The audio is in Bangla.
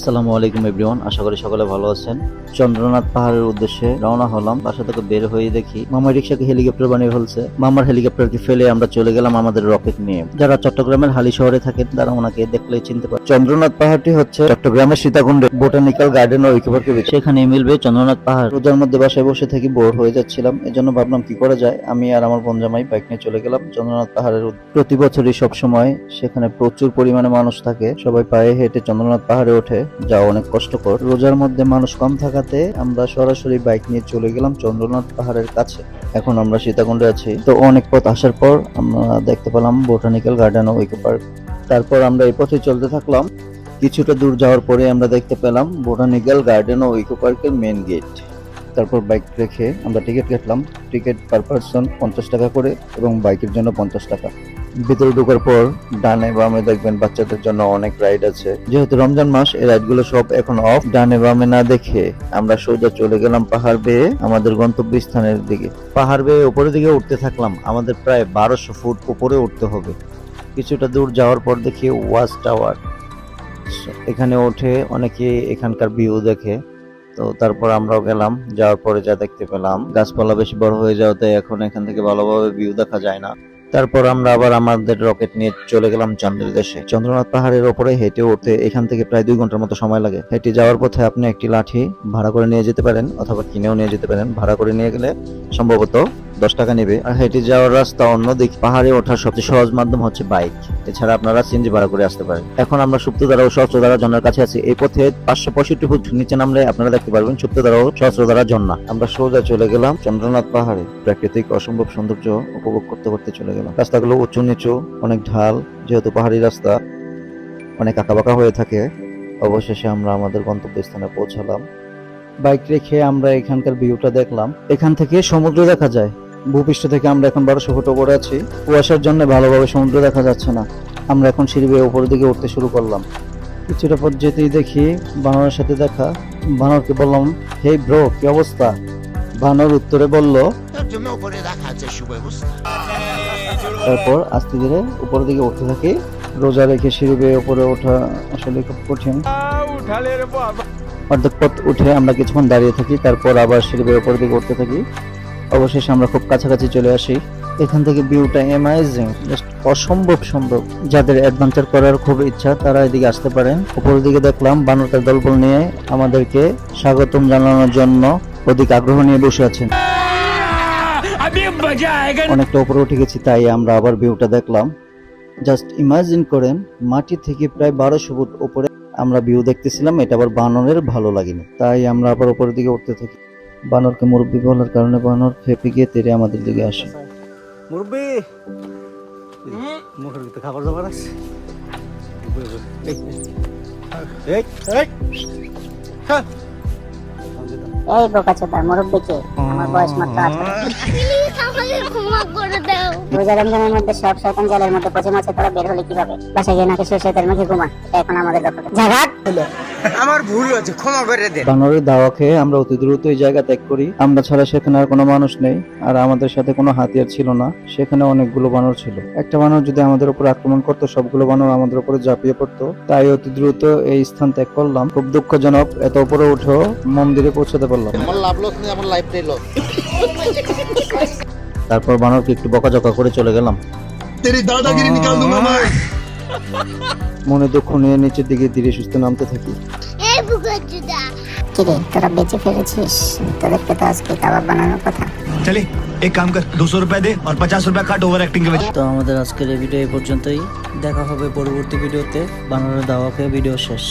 আসসালামু আলাইকুম এভরিওয়ান আশা করি সকলে ভালো আছেন। চন্দ্রনাথ পাহাড়ের উদ্দেশ্যে রওনা হলাম। বাসা থেকে বের হয়ে দেখি মামার রিক্সাকে হেলিকপ্টার বানিয়ে ফেলছে। মামার হেলিকপ্টারকে ফেলে আমরা চলে গেলাম আমাদের রকেট নিয়ে। যারা চট্টগ্রামের হালি শহরে থাকেন, তারা ওনাকে দেখলে চিনতে পারে চন্দ্রনাথ পাহাড়টি হচ্ছে চট্টগ্রামের সীতাকুণ্ডে, বোটানিক্যাল গার্ডেন ও ইকোপার্কে সেখানে মিলবে চন্দ্রনাথ পাহাড়। রোজার মধ্যে বাসায় বসে থাকি বোর হয়ে যাচ্ছিলাম। এজন্য ভাবলাম, কি করা যায়? আমি আর আমার বনজামাই বাইক নিয়ে চলে গেলাম চন্দ্রনাথ পাহাড়ের প্রতি বছরই সব সময় সেখানে প্রচুর পরিমাণে মানুষ থাকে। সবাই পায়ে হেঁটে চন্দ্রনাথ পাহাড়ে ওঠে। যা অনেক কষ্টকর। রোজার মধ্যে মানুষ কম থাকাতে আমরা সরাসরি বাইক নিয়ে চলে গেলাম চন্দ্রনাথ পাহাড়ের কাছে। এখন আমরা সীতাকুণ্ডে আছি। তো অনেক পথ আসার পর আমরা দেখতে পেলাম বোটানিক্যাল গার্ডেন ও ইকো পার্ক। তারপর আমরা এই পথে চলতে থাকলাম। কিছুটা দূর যাওয়ার পরে আমরা দেখতে পেলাম বোটানিক্যাল গার্ডেন ও ইকো পার্কের মেন গেট। তারপর বাইক রেখে আমরা টিকিট কাটলাম। টিকিট পার পার্সন পঞ্চাশ টাকা করে এবং বাইকের জন্য পঞ্চাশ টাকা। ভিতরে ঢোকার পর ডানে বামে দেখবেন বাচ্চাদের জন্য অনেক রাইড আছে। যেহেতু রমজান মাস, এই রাইডগুলো সব এখন অফ ডানে বামে না দেখে আমরা সোজা চলে গেলাম পাহাড় বেয়ে আমাদের গন্তব্য স্থানের দিকে। পাহাড় বেয়ে উপরের দিকে উঠতে থাকলাম। আমাদের প্রায় বারোশো ফুট উপরে উঠতে হবে। কিছুটা দূর যাওয়ার পর দেখি ওয়াচ টাওয়ার। এখানে ওঠে অনেকে এখানকার ভিউ দেখে। তো তারপর আমরাও গেলাম, যাওয়ার পরে যা দেখতে পেলাম, গাছপালা বেশি বড় হয়ে যাওয়াতে এখন এখান থেকে ভালোভাবে ভিউ দেখা যায় না। তারপর আমরা আবার আমাদের রকেট নিয়ে চলে গেলাম চন্দ্রের দেশে। চন্দ্রনাথ পাহাড়ের ওপরে হেঁটে উঠতে এখান থেকে প্রায় দুই ঘণ্টার মতো সময় লাগে। হেঁটে যাওয়ার পথে আপনি একটি লাঠি ভাড়া করে নিয়ে যেতে পারেন, অথবা কিনেও নিয়ে যেতে পারেন। ভাড়া করে নিয়ে গেলে সম্ভবত দশ টাকা নেবে। আর হেঁটে যাওয়ার রাস্তা অন্য অন্যদিকে। পাহাড়ে ওঠার সবচেয়ে সহজ মাধ্যম হচ্ছে বাইক। এছাড়া আপনারা সিএনজি ভাড়া করে আসতে পারেন। এখন আমরা সুপ্তধারা ও সহস্রধারা ঝর্ণার কাছে আছি। এই পথে পাঁচশো পঁয়ষট্টি ফুট নিচে নামলে আপনারা দেখতে পারবেন সুপ্তধারা ও সহস্রধারা ঝর্ণা। আমরা সোজা চলে গেলাম চন্দ্রনাথ পাহাড়ে। প্রাকৃতিক অসম্ভব সৌন্দর্য উপভোগ করতে করতে চলে গেলাম। রাস্তাগুলো উঁচু নিচু, অনেক ঢাল। যেহেতু পাহাড়ি রাস্তা, অনেক আঁকাবাঁকা হয়ে থাকে, অবশেষে আমরা আমাদের গন্তব্যস্থানে পৌঁছালাম। বাইক রেখে আমরা এখানকার ভিউটা দেখলাম। এখান থেকে সমুদ্র দেখা যায়। ভূপৃষ্ঠ থেকে আমরা এখন বারোশো ফুট উপরে আছি। কুয়াশার জন্য ভালোভাবে সমুদ্র দেখা যাচ্ছে না। আমরা এখন সিঁড়ি বেয়ে উপরের দিকে উঠতে শুরু করলাম। কিছুটা পথ যেতেই দেখি বানরের সাথে দেখা। বানরকে বললাম হে ব্রো কি অবস্থা? বানর উত্তরে বলল তারপর আস্তে ধীরে উপরের দিকে উঠতে থাকি। রোজা রেখে সিঁড়ি বেয়ে উপরে ওঠা আসলে খুব কঠিন। অর্ধেক পথ উঠে আমরা কিছুক্ষণ দাঁড়িয়ে থাকি তারপর আবার সিঁড়ি বেয়ে উপরের দিকে উঠতে থাকি। অবশেষে আমরা খুব কাছাকাছি চলে আসি। এখান থেকে ভিউটা অ্যামাইজিং জাস্ট অসম্ভব সুন্দর যাদের অ্যাডভেঞ্চার করার খুব ইচ্ছা তারা এদিকে আসতে পারেন। উপরের দিকে দেখলাম বানরটার দলবল নিয়ে আমাদেরকে স্বাগতম জানানোর জন্য অধিক আগ্রহ নিয়ে বসে আছেন। অনেকটা উপরে উঠে গেছি তাই আমরা আবার ভিউটা দেখলাম। জাস্ট ইমাজিন করেন মাটি থেকে প্রায় বারোশো ফুট উপরে আমরা ভিউ দেখতেছিলাম এটা আবার বানরের ভালো লাগেনি। তাই আমরা আবার উপরের দিকে উঠতে থাকি। বানরকে মুরব্বী বলার কারণে বানর ফেপে গিয়ে তেরে আমাদের দিকে আসে। মুরব্বি! মুখের ভিতরে খাবার দাবার আছে। এই, এই, এই, হ্যাঁ। এই বোকাচোদা মুরব্বিকে আমার বয়স মাত্র আঠারো। প্লিজ আমাকে ক্ষমা করে দাও। রোজা রমজানের মধ্যে সব শয়তান জালের মধ্যে পচে মাছে তোরা বের হলে কীভাবে? বাসায় গিয়ে নাকি শেষ তার মুখে ঘুমা। এটা এখন আমাদের দখলে। জাগাত! আমার ভুল হয়েছে ক্ষমা করে দেন। বানরের দাওয়া খেয়ে আমরা অতি দ্রুত এই জায়গা ত্যাগ করি। আমরা ছাড়া সেখানে আর কোনো মানুষ নেই আর আমাদের সাথে কোনো হাতিয়ার ছিল না। সেখানে অনেকগুলো বানর ছিল। একটা বানর যদি আমাদের উপর আক্রমণ করতো সবগুলো বানর আমাদের উপরে ঝাঁপিয়ে পড়তো। তাই অতি দ্রুত এই স্থান ত্যাগ করলাম। খুব দুঃখজনক এত উপরে উঠেও মন্দিরে পৌঁছাতে পারলাম আমার লাভ লস নেই আমার লাইফ লস তারপর বানরকে একটু বকাঝকা করে চলে গেলাম। তেরি দাদাগিরি নিকাল দুঙ্গা মনে দুঃখ নিয়ে নিচের দিকে ধীরে সুস্থ নামতে থাকি। আজকে কাম দুশো দে আর কাট ওভার তো আমাদের আজকের ভিডিও পর্যন্তই। দেখা হবে পরবর্তী ভিডিওতে বানানোর দাওয়া খেয়ে ভিডিও শেষ।